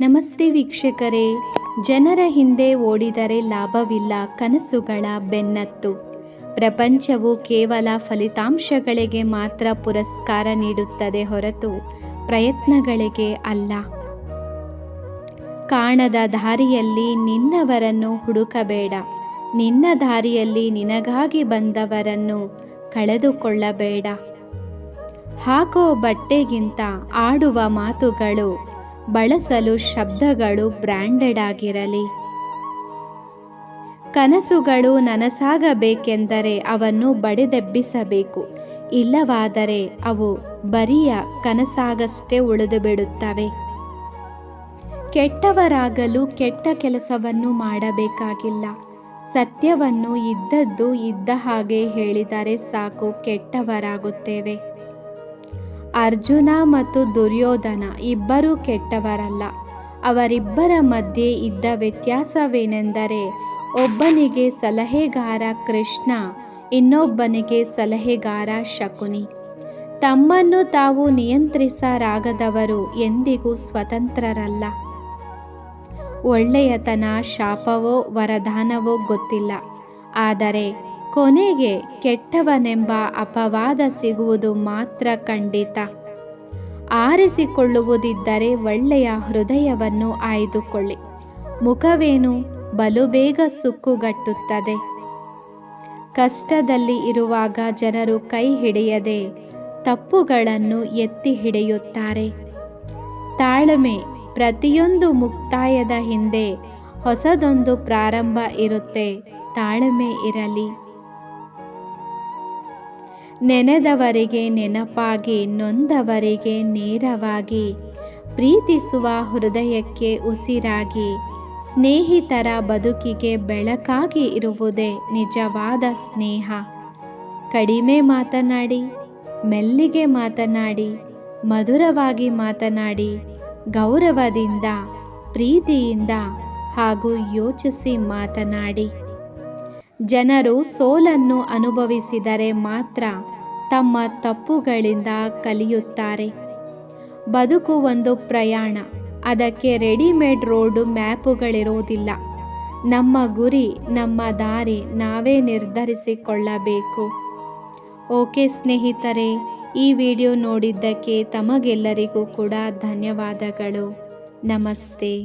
ನಮಸ್ತೆ ವೀಕ್ಷಕರೇ. ಜನರ ಹಿಂದೆ ಓಡಿದರೆ ಲಾಭವಿಲ್ಲ ಕನಸುಗಳ ಬೆನ್ನತ್ತು. ಪ್ರಪಂಚವು ಕೇವಲ ಫಲಿತಾಂಶಗಳಿಗೆ ಮಾತ್ರ ಪುರಸ್ಕಾರ ನೀಡುತ್ತದೆ ಹೊರತು ಪ್ರಯತ್ನಗಳಿಗೆ ಅಲ್ಲ. ಕಾಣದ ದಾರಿಯಲ್ಲಿ ನಿನ್ನವರನ್ನು ಹುಡುಕಬೇಡ. ನಿನ್ನ ದಾರಿಯಲ್ಲಿ ನಿನಗಾಗಿ ಬಂದವರನ್ನು ಕಳೆದುಕೊಳ್ಳಬೇಡ. ಹಾಕೋ ಬಟ್ಟೆಗಿಂತ ಆಡುವ ಮಾತುಗಳು ಬಳಸಲು ಶಬ್ದಗಳು ಬ್ರ್ಯಾಂಡೆಡ್ ಆಗಿರಲಿ. ಕನಸುಗಳು ನನಸಾಗಬೇಕೆಂದರೆ ಅವನ್ನು ಬಡಿದೆಬ್ಬಿಸಬೇಕು. ಇಲ್ಲವಾದರೆ ಅವು ಬರಿಯ ಕನಸಾಗಷ್ಟೇ ಉಳಿದು ಬಿಡುತ್ತವೆ ಕೆಟ್ಟವರಾಗಲು ಕೆಟ್ಟ ಕೆಲಸವನ್ನು ಮಾಡಬೇಕಾಗಿಲ್ಲ. ಸತ್ಯವನ್ನು ಇದ್ದದ್ದು ಇದ್ದ ಹಾಗೆ ಹೇಳಿದರೆ ಸಾಕು, ಕೆಟ್ಟವರಾಗುತ್ತೇವೆ. ಅರ್ಜುನ ಮತ್ತು ದುರ್ಯೋಧನ ಇಬ್ಬರೂ ಕೆಟ್ಟವರಲ್ಲ. ಅವರಿಬ್ಬರ ಮಧ್ಯೆ ಇದ್ದ ವ್ಯತ್ಯಾಸವೇನೆಂದರೆ ಒಬ್ಬನಿಗೆ ಸಲಹೆಗಾರ ಕೃಷ್ಣ, ಇನ್ನೊಬ್ಬನಿಗೆ ಸಲಹೆಗಾರ ಶಕುನಿ. ತಮ್ಮನ್ನು ತಾವು ನಿಯಂತ್ರಿಸರಾಗದವರು ಎಂದಿಗೂ ಸ್ವತಂತ್ರರಲ್ಲ. ಒಳ್ಳೆಯತನ ಶಾಪವೋ ವರದಾನವೋ ಗೊತ್ತಿಲ್ಲ. ಆದರೆ ಕೊನೆಗೆ ಕೆಟ್ಟವನೆಂಬ ಅಪವಾದ ಸಿಗುವುದು ಮಾತ್ರ ಖಂಡಿತ. ಆರಿಸಿಕೊಳ್ಳುವುದಿದ್ದರೆ ಒಳ್ಳೆಯ ಹೃದಯವನ್ನು ಆಯ್ದುಕೊಳ್ಳಿ. ಮುಖವೇನು ಬಲು ಬೇಗ ಸುಕ್ಕುಗಟ್ಟುತ್ತದೆ. ಕಷ್ಟದಲ್ಲಿ ಇರುವಾಗ ಜನರು ಕೈ ಹಿಡಿಯದೆ ತಪ್ಪುಗಳನ್ನು ಎತ್ತಿ ಹಿಡಿಯುತ್ತಾರೆ. ತಾಳ್ಮೆ ಪ್ರತಿಯೊಂದು ಮುಕ್ತಾಯದ ಹಿಂದೆ ಹೊಸದೊಂದು ಪ್ರಾರಂಭ ಇರುತ್ತೆ. ತಾಳ್ಮೆ ಇರಲಿ. ನೆನೆದವರಿಗೆ ನೆನಪಾಗಿ, ನೊಂದವರಿಗೆ ನೇರವಾಗಿ, ಪ್ರೀತಿಸುವ ಹೃದಯಕ್ಕೆ ಉಸಿರಾಗಿ, ಸ್ನೇಹಿತರ ಬದುಕಿಗೆ ಬೆಳಕಾಗಿ ಇರುವುದೇ ನಿಜವಾದ ಸ್ನೇಹ. ಕಡಿಮೆ ಮಾತನಾಡಿ, ಮೆಲ್ಲಿಗೆ ಮಾತನಾಡಿ, ಮಧುರವಾಗಿ ಮಾತನಾಡಿ, ಗೌರವದಿಂದ, ಪ್ರೀತಿಯಿಂದ ಹಾಗೂ ಯೋಚಿಸಿ ಮಾತನಾಡಿ. ಜನರು ಸೋಲನ್ನು ಅನುಭವಿಸಿದರೆ ಮಾತ್ರ ತಮ್ಮ ತಪ್ಪುಗಳಿಂದ ಕಲಿಯುತ್ತಾರೆ. ಬದುಕು ಒಂದು ಪ್ರಯಾಣ. ಅದಕ್ಕೆ ರೆಡಿಮೇಡ್ ರೋಡು ಮ್ಯಾಪುಗಳಿರೋದಿಲ್ಲ ನಮ್ಮ ಗುರಿ, ನಮ್ಮ ದಾರಿ ನಾವೇ ನಿರ್ಧರಿಸಿಕೊಳ್ಳಬೇಕು. ಓಕೆ ಸ್ನೇಹಿತರೆ, ಈ ವಿಡಿಯೋ ನೋಡಿದ್ದಕ್ಕೆ ತಮಗೆಲ್ಲರಿಗೂ ಕೂಡ ಧನ್ಯವಾದಗಳು. ನಮಸ್ತೆ.